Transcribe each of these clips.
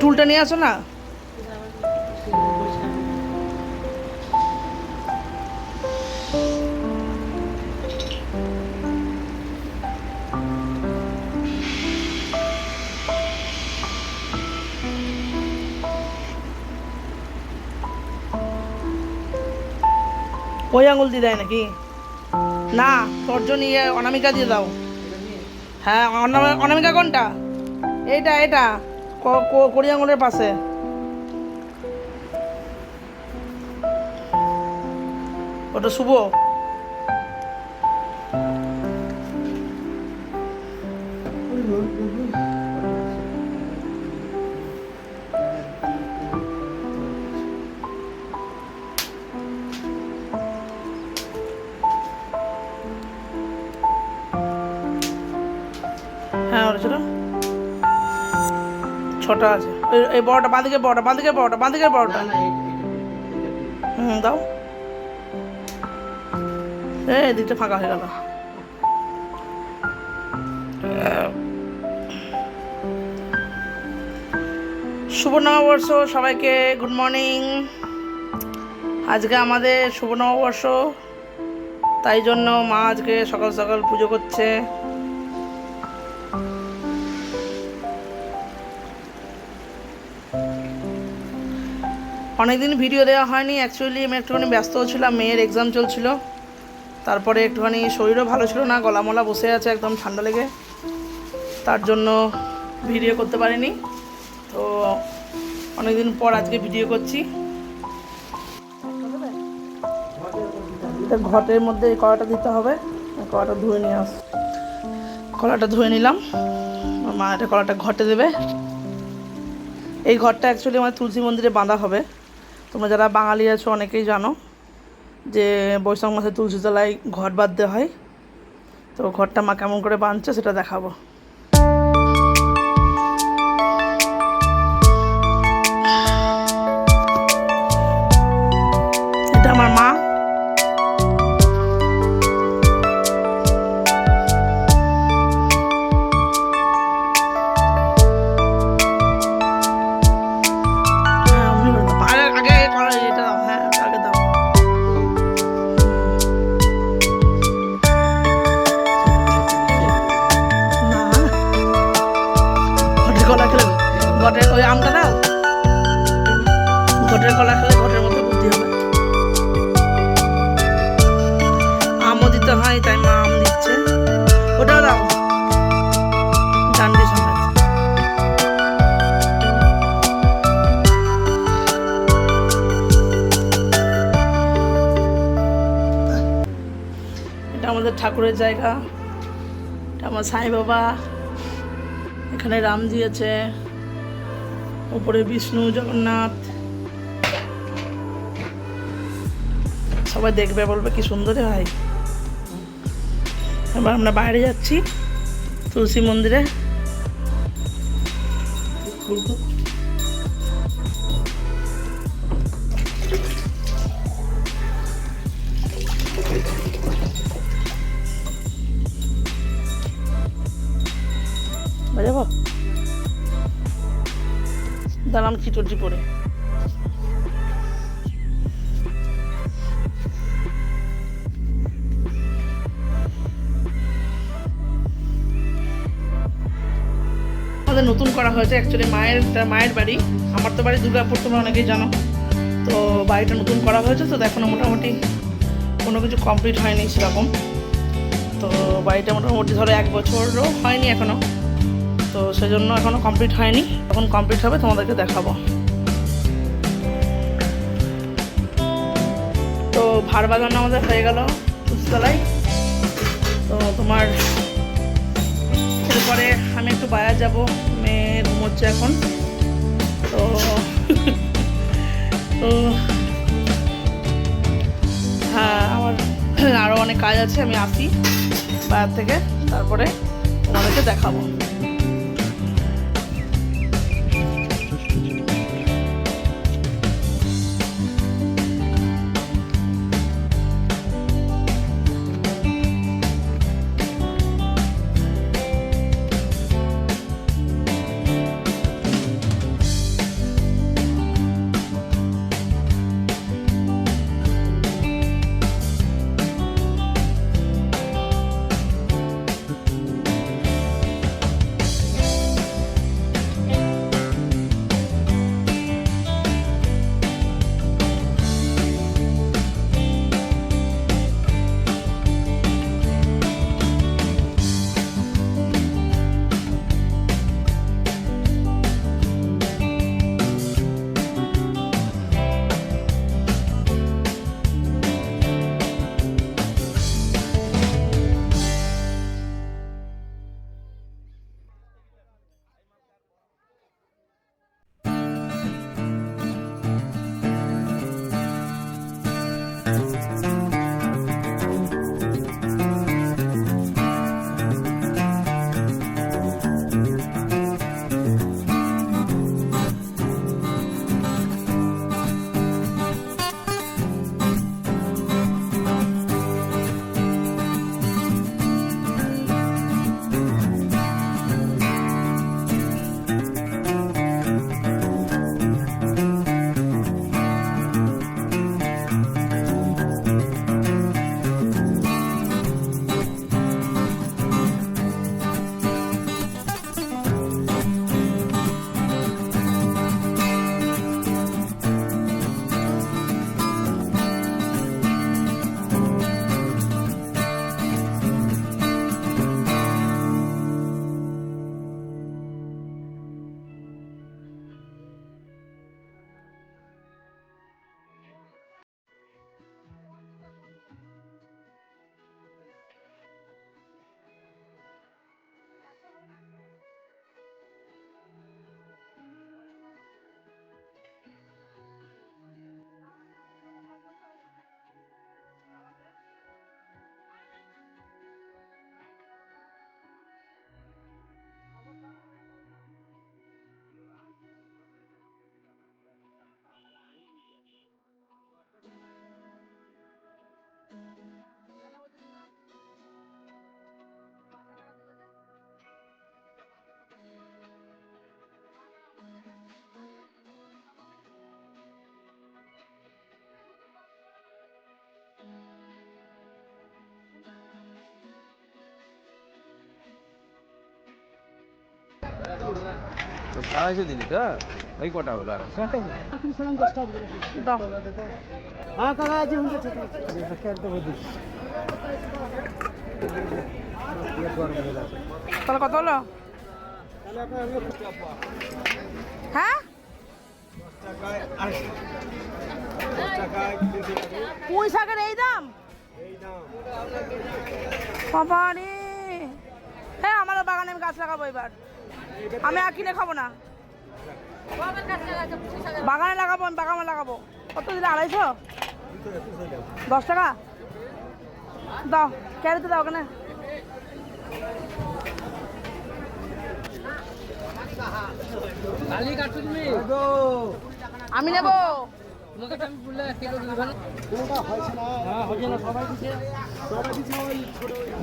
টুলটা নিয়ে আসো না? ওই আঙুল দিয়ে দেয় নাকি? না, তর্জনী ইয়ে অনামিকা দিয়ে দাও। হ্যাঁ অনাম- অনামিকা কোনটা? এইটা এটা ক- ক- পাশে। ওটা শুভ। হ্যাঁ ছটা আছে। এই- বড়টা বাঁদিকে বড়টা বাঁদিকে বড়টা বাঁদিকে বড়টা। হুম দাও। এই এদিকটা ফাঁকা হয়ে গেল। শুভ নববর্ষ সবাইকে গুড মর্নিং আজকে আমাদের শুভ নববর্ষ তাই জন্য মা আজকে সকাল সকাল পুজো করছে। অনেকদিন ভিডিও দেওয়া হয়নি অ্যাকচুয়ালি আমি একটুখানি ব্যস্ত ছিলাম, মেয়ের এক্সাম চলছিল। তারপরে একটুখানি শরীরও ভালো ছিল না গলা মলা বসে আছে একদম ঠান্ডা লেগে। তার জন্য ভিডিও করতে পারিনি। তো অনেকদিন পর আজকে ভিডিও করছি। ঘটের মধ্যে এই কড়াটা দিতে হবে। কড়াটা ধুয়ে নিয়ে আস কড়াটা ধুয়ে নিলাম। মা, এটা কড়াটা ঘটে দেবে। এই ঘরটা অ্যাকচুয়ালি আমার তুলসী মন্দিরে বাঁধা হবে। তোমরা যারা বাঙালি আছো অনেকেই জানো যে বৈশাখ মাসে তুলসী তলায় বাঁধতে হয়। তো ঘরটা মা কেমন করে বাঁধছে সেটা দেখাবো। ঘটের কলা খেলে ঘটের মতো বুদ্ধি হবে। আমও দিতে হয়, তাই মা আম দিচ্ছে। ওটাও সমেত এটা আমাদের ঠাকুরের জায়গা। এটা আমার সাই বাবা। এখানে রাম দিয়েছে। উপরে বিষ্ণু, জগন্নাথ। সবাই দেখবে, বলবে, কি সুন্দর হয় এবার আমরা বাইরে যাচ্ছি, তুলসী মন্দিরে। দাঁড়াম খিচুড়ি পরে। নতুন করা হয়েছে অ্যাকচুয়ালি মায়ের মায়ের বাড়ি। আমার তো বাড়ি দুর্গাপুর, তোমরা অনেকেই জানো। তো বাড়িটা নতুন করা হয়েছে, তো এখনও মোটামুটি কোনো কিছু কমপ্লিট হয়নি সেরকম। তো বাড়িটা মোটামুটি ধরো এক বছরও হয়নি এখনও তো সেজন্য এখনও কমপ্লিট হয়নি। এখন কমপ্লিট হবে, তোমাদেরকে দেখাবো। তো ভার বাগানো আমাদের হয়ে গেল তুলসতলায় তো তোমার, এরপরে আমি একটু বাজার যাব। ঘুমোচ্ছে এখন। তো তো হ্যাঁ আমার আরও অনেক কাজ আছে, আমি আসি বাজার থেকে, তারপরে তোমাদেরকে দেখাবো। আড়াইশো দিলি তো ওই কটা হলো আর হ্যাঁ তাহলে কত হলো হ্যাঁ পুঁই শাকের এই দাম বাবা রে হ্যাঁ আমাদের বাগানে আমি গাছ লাগাবো এবার আমি আর কিনে খাব না। বাগানে লাগাবো, আমি বাগানে লাগাবো। কত দিলে? আড়াইশো? দশ টাকা? দাও ক্যারিতে দাও তুমি আমি নেব। সবাই দিছে সবাই দিছে ওই ছোট কাটলাম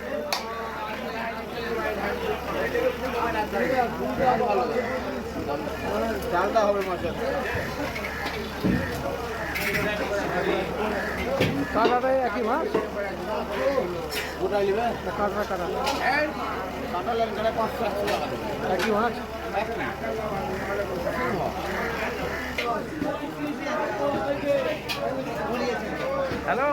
ডালটা হবে মাছের কাটাটাই একই মাছ গোটা নিবে কাটা কাটা কাটা লেনখানে পাঁচশো একই মাছ হ্যালো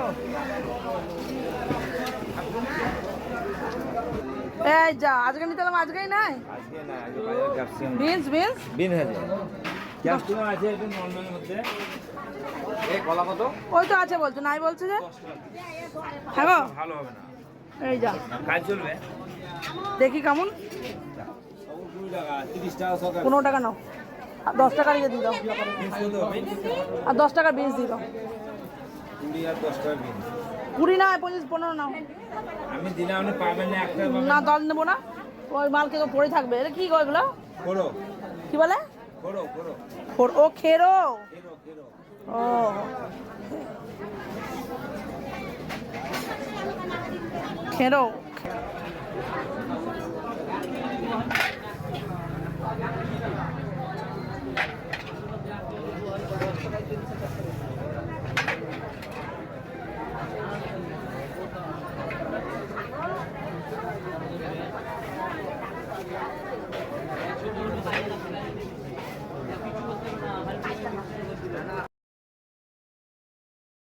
এই যা আজকে নিতে এলাম আজকেই নাই? আজকে না আজকে বাজার ক্যাপসিয়াম বিনস বিনস? বিন হয়েছে ক্যাপসিয়াম আছে একটু নর্মালের মধ্যে। এই কলা কত? ওই তো আছে বলছো নাই বলছে যে। হ্যাঁ ভালো হবে না। এই যা। কাজ চলবে? দেখি কেমন। পনেরো টাকা নাও। আর দশ টাকা ইয়ে দিয়ে দাও। আর দশ টাকা বিনস দিয়ে দাও। কুড়ি আর দশ টাকা বিন কুড়ি না পঁচিশ পনেরো আমি পাবেন না একটা না দল নেব না। ওই মাল তো পড়ে থাকবে। এটা কি গো এগুলো? কি বলে? ও খেরো। ও। খেরো।